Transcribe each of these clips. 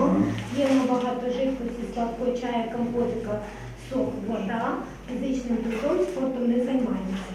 п'ємо. П'ємо багато жидкості, сладкого чаю, компотика, сок, вода. Фізичним трудом, спортом не займаємося.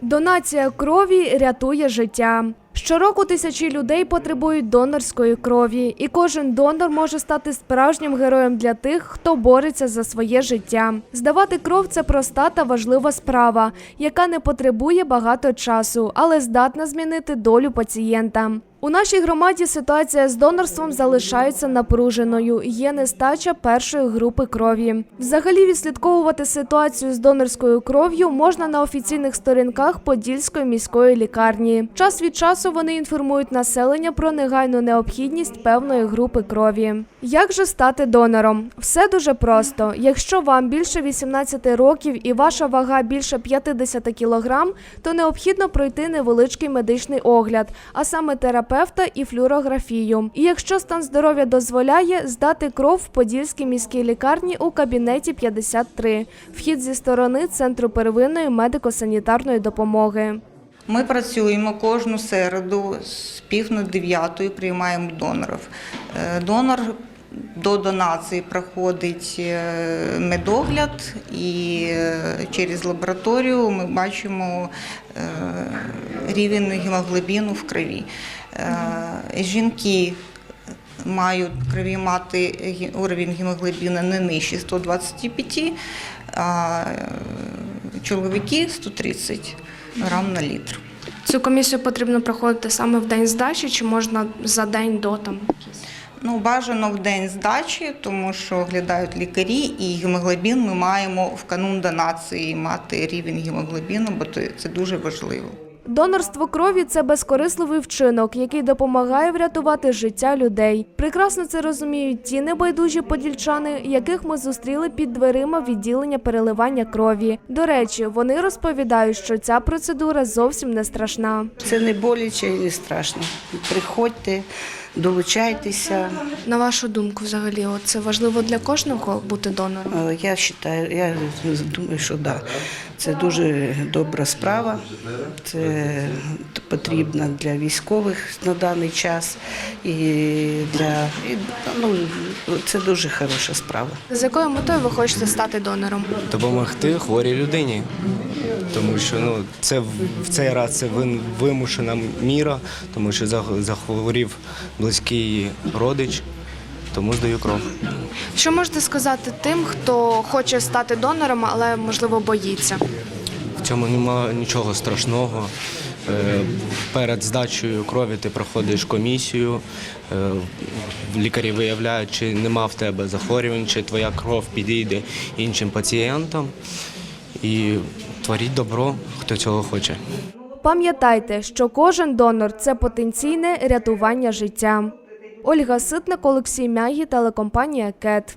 Донація крові рятує життя. Щороку тисячі людей потребують донорської крові, і кожен донор може стати справжнім героєм для тих, хто бореться за своє життя. Здавати кров це проста та важлива справа, яка не потребує багато часу, але здатна змінити долю пацієнта. У нашій громаді ситуація з донорством залишається напруженою. Є нестача першої групи крові. Взагалі відслідковувати ситуацію з донорською кров'ю можна на офіційних сторінках Подільської міської лікарні. Час від часу вони інформують населення про негайну необхідність певної групи крові. Як же стати донором? Все дуже просто. Якщо вам більше 18 років і ваша вага більше 50 кг, то необхідно пройти невеличкий медичний огляд, а саме терапевта і флюорографію. І якщо стан здоров'я дозволяє, здати кров в Подільській міській лікарні у кабінеті 53. Вхід зі сторони Центру первинної медико-санітарної допомоги. Ми працюємо кожну середу з пів на дев'ятої, приймаємо донорів. Е, Донор до донації проходить е, медогляд і е, через лабораторію ми бачимо е, рівень гемоглобіну в крові. Жінки мають в крові мати уровень гемоглобіну не нижче 125, а чоловіки 130 грам на літр. Цю комісію потрібно проходити саме в день здачі, чи можна за день до там? Ну, бажано в день здачі, тому що оглядають лікарі, і гемоглобін ми маємо в канун донації мати рівень гемоглобіну, бо то- це дуже важливо. Донорство крові це безкорисливий вчинок, який допомагає врятувати життя людей. Прекрасно це розуміють ті небайдужі подільчани, яких ми зустріли під дверима відділення переливання крові. До речі, вони розповідають, що ця процедура зовсім не страшна. Це не боляче і не страшно. Приходьте, долучайтеся. На вашу думку, взагалі, це важливо для кожного бути донором. Я вважаю, я думаю, що да. Це дуже добра справа. Це потрібно для військових на даний час. І для і, ну, це дуже хороша справа. З якою метою ви хочете стати донором? допомогти хворій людині. Тому що ну, це в цей раз це вимушена міра, тому що зах- захворів близький родич, тому здаю кров. Що можете сказати тим, хто хоче стати донором, але можливо боїться? В цьому немає нічого страшного. Е, Перед здачею крові ти проходиш комісію, е, лікарі виявляють, чи нема в тебе захворювань, чи твоя кров підійде іншим пацієнтам. І творіть добро, хто цього хоче. Пам'ятайте, що кожен донор це потенційне рятування життя. Ольга Ситник, Олексій Мягі, телекомпанія КЕТ.